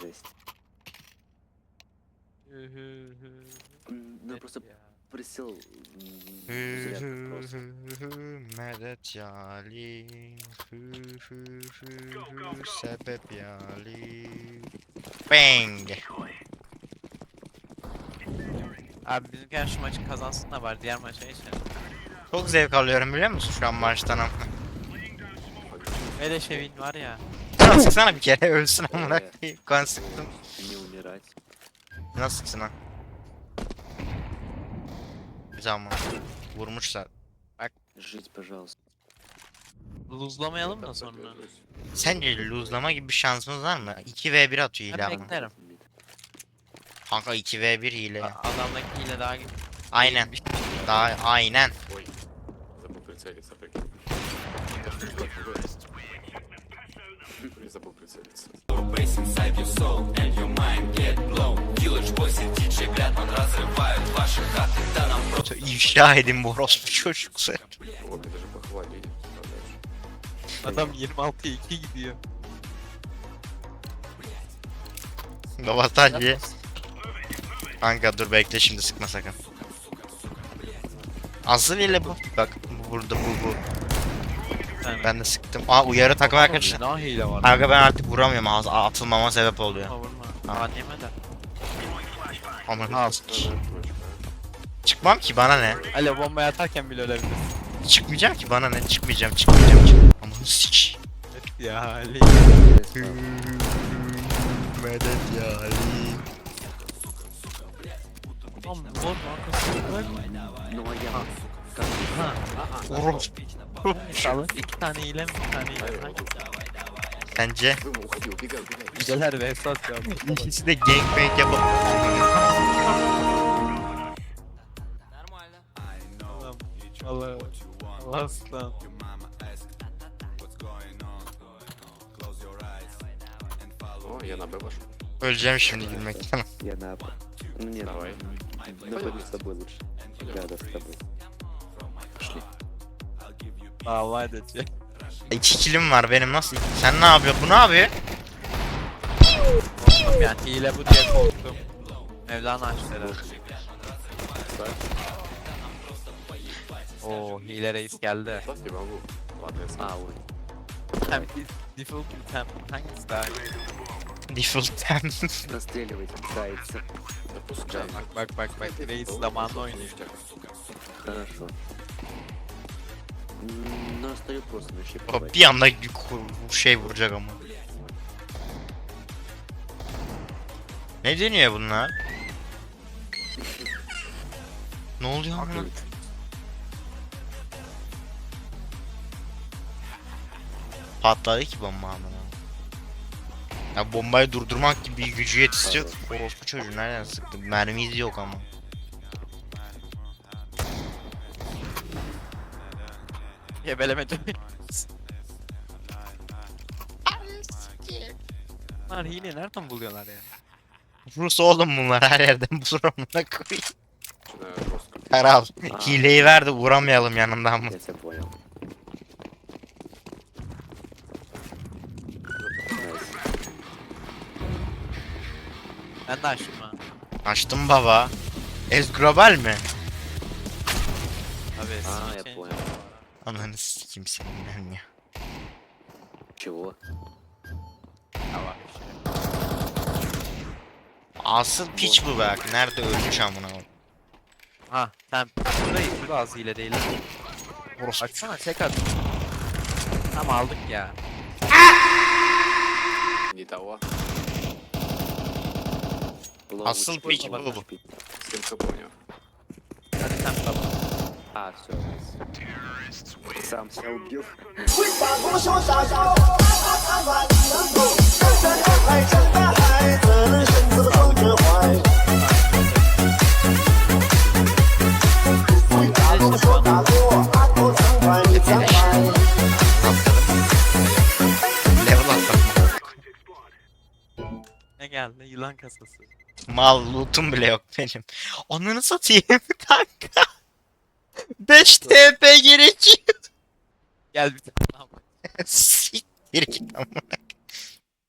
Жесть. М, Ну, я просто присел м, зря просто. Medet yali Hü hü hü hü Sebep yali Bang Abi bizimkiler şu maçı kazansın da var diğer maça geçelim. Çok zevk alıyorum biliyor musun şu an maçtan ama Ve de Şevin var ya. Sıksana bir kere ölsün amına Ee. koyayım Kan sıktım Не умирать. Nasıl sıksın lan Güzel ama Vurmuşlar Жить, пожалуйста. Luzlamayalım da sonra. Sence lose'lama gibi bir şansımız var mı? 2v1 atıyor hile Ben ama beklerim. Kanka 2v1 hile A- Adamdaki hile daha gibi. Aynen Daha aynen Ой, забыл прицелиться, прикинь. Я забыл прицелиться. İfşa edin bu orospu çocukları Вот, и даже похвалили. представляешь? Adam 26'ya 2 gidiyor. Baba sadece Kanka dur bekle şimdi sıkma sakın Asıl ile bu Bak bu burada bu bu Sen Ben de sıktım Aa uyarı takım arkadaşı Ne hile var? Kanka ben artık vuramıyorum az- atılmama sebep oluyor Vurma vurma. Ha. Anneme de. Aman Al. Çıkmam ki bana ne Alo bombayı atarken bile ölebilirsin. Çıkmayacağım ki bana ne çıkmayacağım çıkmayacağım çık Aman sik Ya Ali. Medet ya Ali Tamam bot arkasında. Ну а я как Ha. Orospu Salı. İki tane hile mi? Bir tane hile mi? Sence Дым, уходи, убегай, убегай. Güzeler ve esas ya. ikisi de gangbang yapıp Tamam. Allah. Allah aslan. О, я на Б вошел. Öleceğim şimdi gülmekten я на Б. Ну нет, Давай. ну пойду с тобой лучше. Да, да, с тобой. Пошли. Dava edecek. İki kilim var benim nasıl? Sen ne yapıyorsun? Bu ne yapıyor? Korktum yani hile bu diye korktum. Mevlana açtı herhalde. Oo hile reis geldi. Ставь, не могу. Ладно, я сам. А, ой. Hem default item hangisi daha iyi? Default tem. Расстреливать пытается. Да пускай. Bak bak bak bak reis zamanla oynuyor. Хорошо. М, Ну, остаю просто на O щиповать. bir anda kur- şey vuracak ama. Ne deniyor bunlar? ne oluyor amına? Patladı ki bomba amına. Ya bombayı durdurmak gibi bir gücü yetişecek. Orospu çocuğu nereden sıktı? Mermi izi yok ama. Gebelemedim. Bunlar hile nereden buluyorlar ya? Rus oğlum bunlar her yerden bulurum buna koyayım. Karal hileyi ver de uğramayalım yanından mı? Ben de açtım ha. Açtım baba. Ez global mi? Abi Aa, Ananı sikeyim senin ya. Чего? Ya bak işte. Asıl piç bu bak. Nerede ölmüş amına koyayım. Ha sen şurayı şurada az hile değil. lan. Orospu. Baksana tek at. Tam aldık ya. Не того. Ловушка. Asıl piç bu bu. Стенка понял. Hadi sen baba. А, все. Сам себя убил. Ne geldi? Yılan kasası. Mal lootum bile yok benim. Onları satayım kanka. 5 TP gerekiyor. Gel bir tane. Siktir git amına.